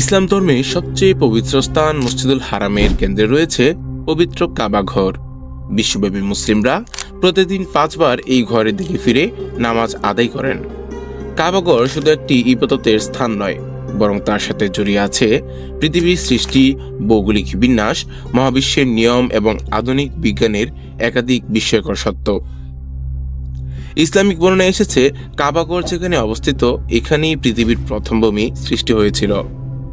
ইসলাম ধর্মে সবচেয়ে পবিত্র স্থান মসজিদুল হারামের কেন্দ্রে রয়েছে পবিত্র কাবা ঘর। বিশ্বব্যাপী মুসলিমরা প্রতিদিন পাঁচবার এই ঘরের দিকে ফিরে নামাজ আদায় করেন। কাবাঘর শুধু একটি ইবাদতের স্থান নয়, বরং তার সাথে জড়িয়ে আছে পৃথিবীর সৃষ্টি, ভৌগোলিক বিন্যাস, মহাবিশ্বের নিয়ম এবং আধুনিক বিজ্ঞানের একাধিক বিস্ময়কর সত্য। ইসলামিক বর্ণনায় এসেছে কাবাগর যেখানে অবস্থিত, এখানেই পৃথিবীর প্রথম ভূমি সৃষ্টি হয়েছিল।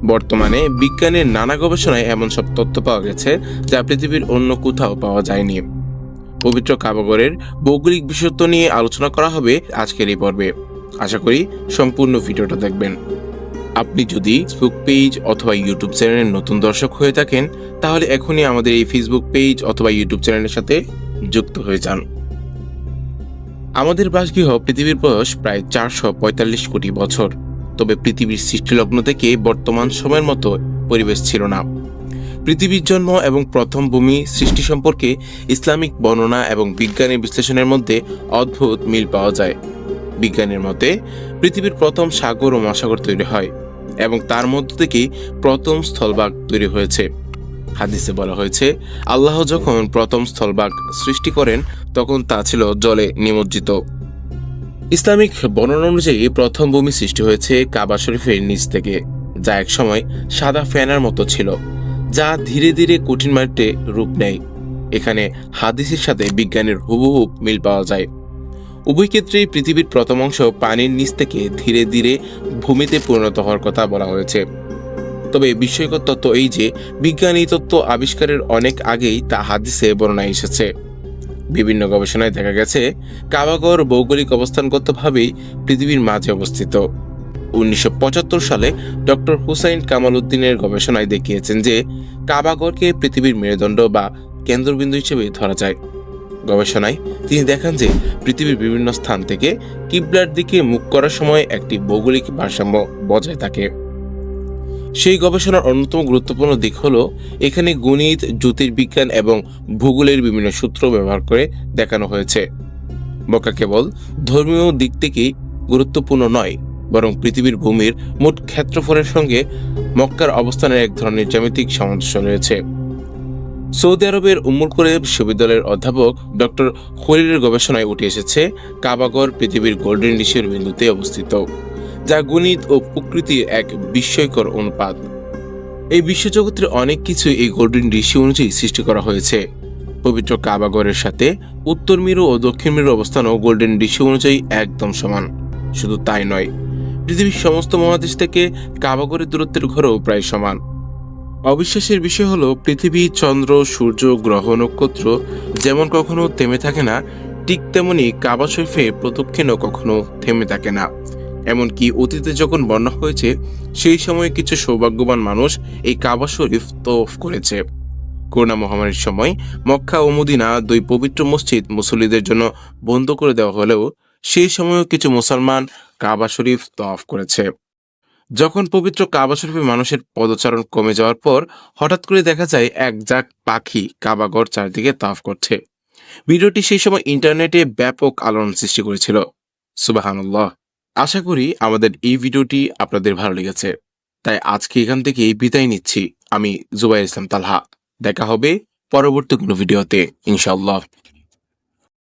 বর্তমানে বিজ্ঞানের নানা গবেষণায় এমন সব তথ্য পাওয়া গেছে যা পৃথিবীর অন্য কোথাও পাওয়া যায়নি। পবিত্র কাবাগরের ভৌগোলিক বিশেষত্ব নিয়ে আলোচনা করা হবে আজকের এই পর্বে। আশা করি সম্পূর্ণ ভিডিওটা দেখবেন। আপনি যদি ফেসবুক পেজ অথবা ইউটিউব চ্যানেলের নতুন দর্শক হয়ে থাকেন, তাহলে এখনই আমাদের এই ফেসবুক পেজ অথবা ইউটিউব চ্যানেলের সাথে যুক্ত হয়ে যান। আমাদের বাসগৃহ পৃথিবীর বয়স প্রায় চারশো পঁয়তাল্লিশ কোটি বছর। তবে পৃথিবীর সৃষ্টিলগ্ন থেকে বর্তমান সময়ের মতো পরিবেশ ছিল না। পৃথিবীর জন্ম এবং প্রথম ভূমি সৃষ্টি সম্পর্কে ইসলামিক বর্ণনা এবং বিজ্ঞানের বিশ্লেষণের মধ্যে অদ্ভুত মিল পাওয়া যায়। বিজ্ঞানের মতে, পৃথিবীর প্রথম সাগর ও মহাসাগর তৈরি হয় এবং তার মধ্য থেকেই প্রথম স্থলভাগ তৈরি হয়েছে। হাদিসে বলা হয়েছে, আল্লাহ যখন প্রথম স্থলভাগ সৃষ্টি করেন, তখন তা ছিল জলে নিমজ্জিত। ইসলামিক বর্ণনা অনুযায়ী প্রথম ভূমি সৃষ্টি হয়েছে কাবা শরীফের নিচ থেকে, যা একসময় সাদা ফ্যানার মতো ছিল, যা ধীরে ধীরে কঠিন মাটিতে রূপ নেয়। এখানে হাদিসের সাথে বিজ্ঞানের হুবহু মিল পাওয়া যায়। উভয় ক্ষেত্রেই পৃথিবীর প্রথম অংশ পানির নিচ থেকে ধীরে ধীরে ভূমিতে পরিণত হওয়ার কথা বলা হয়েছে। তবে বিস্ময়কর তত্ত্ব এই যে, বিজ্ঞান তত্ত্ব আবিষ্কারের অনেক আগেই তা হাদিসে বর্ণনায় এসেছে। বিভিন্ন গবেষণায় দেখা গেছে, কাবাগর ভৌগোলিক অবস্থানগতভাবেই পৃথিবীর মাঝে অবস্থিত। উনিশশো পঁচাত্তর সালে ডক্টর হুসাইন কামাল উদ্দিনের গবেষণায় দেখিয়েছেন যে, কাবাগরকে পৃথিবীর মেরুদণ্ড বা কেন্দ্রবিন্দু হিসেবে ধরা যায়। গবেষণায় তিনি দেখান যে, পৃথিবীর বিভিন্ন স্থান থেকে কিবলার দিকে মুখ করার সময় একটি ভৌগোলিক ভারসাম্য বজায় থাকে। সেই গবেষণার অন্যতম গুরুত্বপূর্ণ দিক হল এখানে গণিত, জ্যোতির্বিজ্ঞান এবং ভূগোলের বিভিন্ন সূত্র ব্যবহার করে দেখানো হয়েছে। বকা কেবল ধর্মীয় দিক থেকেই গুরুত্বপূর্ণ নয়, বরং পৃথিবীর ভূমির মোট ক্ষেত্রফলের সঙ্গে মক্কার অবস্থানের এক ধরনের জ্যামিতিক সামঞ্জস্য রয়েছে। সৌদি আরবের উম্মুল কোরে বিশ্ববিদ্যালয়ের অধ্যাপক ডক্টর খলিলের গবেষণায় উঠে এসেছে, কাবাগর পৃথিবীর গোল্ডেন ডিশের বিন্দুতে অবস্থিত। যা গণিত ও প্রকৃতির এক বিস্ময়কর অনুপাত। এই বিশ্বজগতের অনেক কিছু এই গোল্ডেন ঋষি অনুযায়ী সৃষ্টি করা হয়েছে। পবিত্র কাবাগরের সাথে উত্তর মেরু ও দক্ষিণ মেরুর অবস্থানও গোল্ডেন ঋষি অনুযায়ী একদম সমান। শুধু তাই নয়, পৃথিবীর সমস্ত মহাদেশ থেকে কাবাগরের দূরত্বের ঘরও প্রায় সমান। অবিশ্বাসের বিষয় হলো, পৃথিবী, চন্দ্র, সূর্য, গ্রহ, নক্ষত্র যেমন কখনো থেমে থাকে না, ঠিক তেমনি কাবা শরীফে প্রদক্ষিণও কখনো থেমে থাকে না। এমনকি অতীতে যখন বন্যা হয়েছে, সেই সময়ে কিছু সৌভাগ্যবান মানুষ এই কাবা শরীফ তফ করেছে। করোনা মহামারীর সময় মক্কা ও মদিনা দুই পবিত্র মসজিদ মুসল্লিদের জন্য বন্ধ করে দেওয়া হলেও সেই সময়ও কিছু মুসলমান কাবা শরীফ তফ করেছে। যখন পবিত্র কাবা শরীফে মানুষের পদচারণ কমে যাওয়ার পর হঠাৎ করে দেখা যায় এক জাক পাখি কাবাগর চারদিকে তাফ করছে। ভিডিওটি সেই সময় ইন্টারনেটে ব্যাপক আলোড়ন সৃষ্টি করেছিল। সুবাহানুল্লাহ। আশা করি আমাদের এই ভিডিওটি আপনাদের ভালো লেগেছে। তাই আজকে এখান থেকে এই বিদায় নিচ্ছি। আমি জুবাই ইসলাম তালহা। দেখা হবে পরবর্তী কোনো ভিডিওতে, ইনশাআল্লাহ।